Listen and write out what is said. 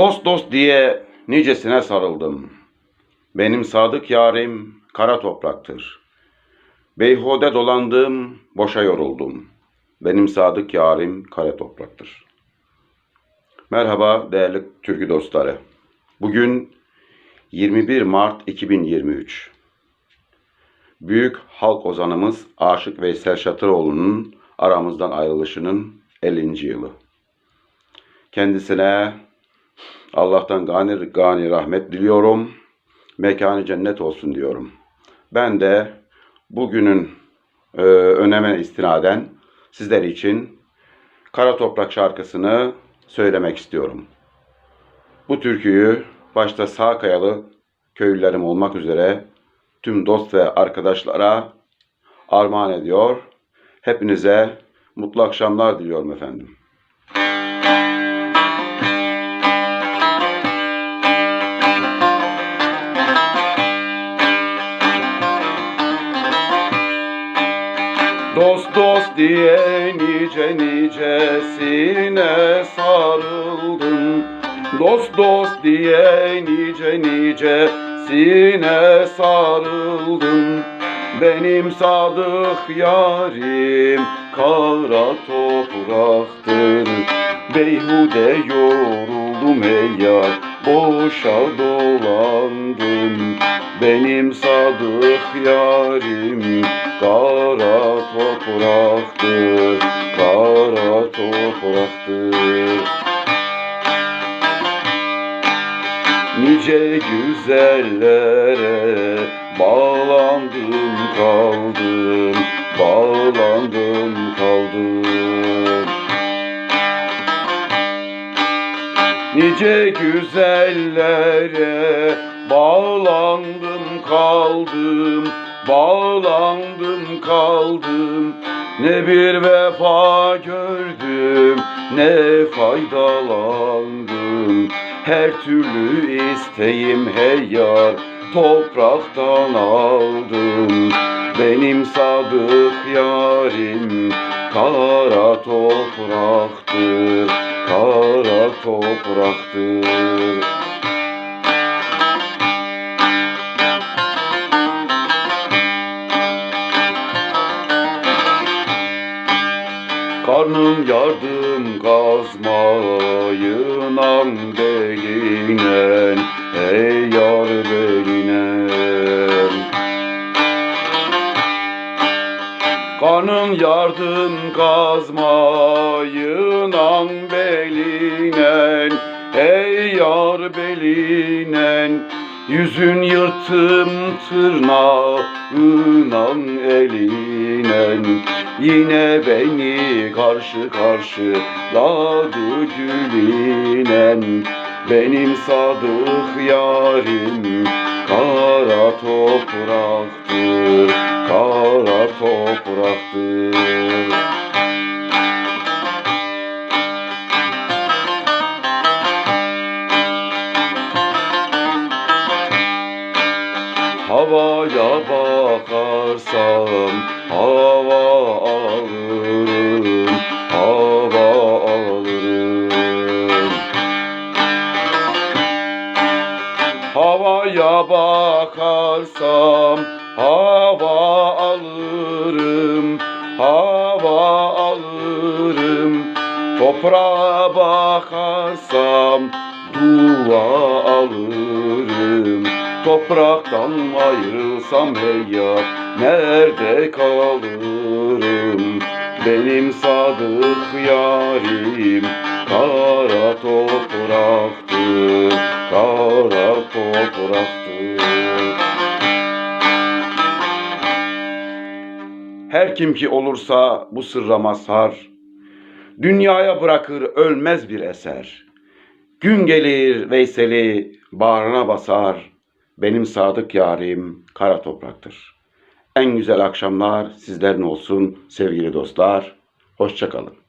Dost dost diye nicesine sarıldım. Benim sadık yarim kara topraktır. Beyhude dolandım, boşa yoruldum. Benim sadık yarim kara topraktır. Merhaba değerli türkü dostları. Bugün 21 Mart 2023. Büyük halk ozanımız Aşık Veysel Şatıroğlu'nun aramızdan ayrılışının 50. yılı. Kendisine Allah'tan gani, gani rahmet diliyorum. Mekanı cennet olsun diyorum. Ben de bugünün e, öneme istinaden sizler için Kara Toprak şarkısını söylemek istiyorum. Bu türküyü başta Sağkayalı köylülerim olmak üzere tüm dost ve arkadaşlara armağan ediyor. Hepinize mutlu akşamlar diliyorum efendim. Dost dost diye nice nicesine sarıldım Dost dost diye nice nicesine sarıldım Benim sadık yarim kara topraktır. Beyhude yoruldum ey yar boşa dolandım. Benim sadık yarim kara topraktır Kara topraktır. Nice güzellere bağlandım kaldım Bağlandım kaldım. Nice güzellere bağlandım kaldım Bağlandım kaldım. Ne bir vefa gördüm ne faydalandım. Her türlü isteğim hey yar topraktan aldım. Benim sadık yarim kara topraktır Kara topraktır Karnım yardım kazmayınan belinen Ey yar belinen Karnım yardım kazmayınan belinen Ey yar belinen Yüzün yırtım tırnağınan elinen Yine beni karşı karşıladı gülinen Benim sadık yarim kara topraktır Kara topraktır bakarsam hava alırım, hava alırım. Havaya bakarsam hava alırım, hava alırım. Toprağa bakarsam dua alırım. Topraktan ayrılsam ya nerede kalırım? Benim sadık yarim kara topraktır Kara topraktır. Her kim ki olursa bu sırra mazhar Dünyaya bırakır ölmez bir eser. Gün gelir Veysel'i bağrına basar benim sadık yarim kara topraktır. En güzel akşamlar sizlerin olsun sevgili dostlar. Hoşçakalın.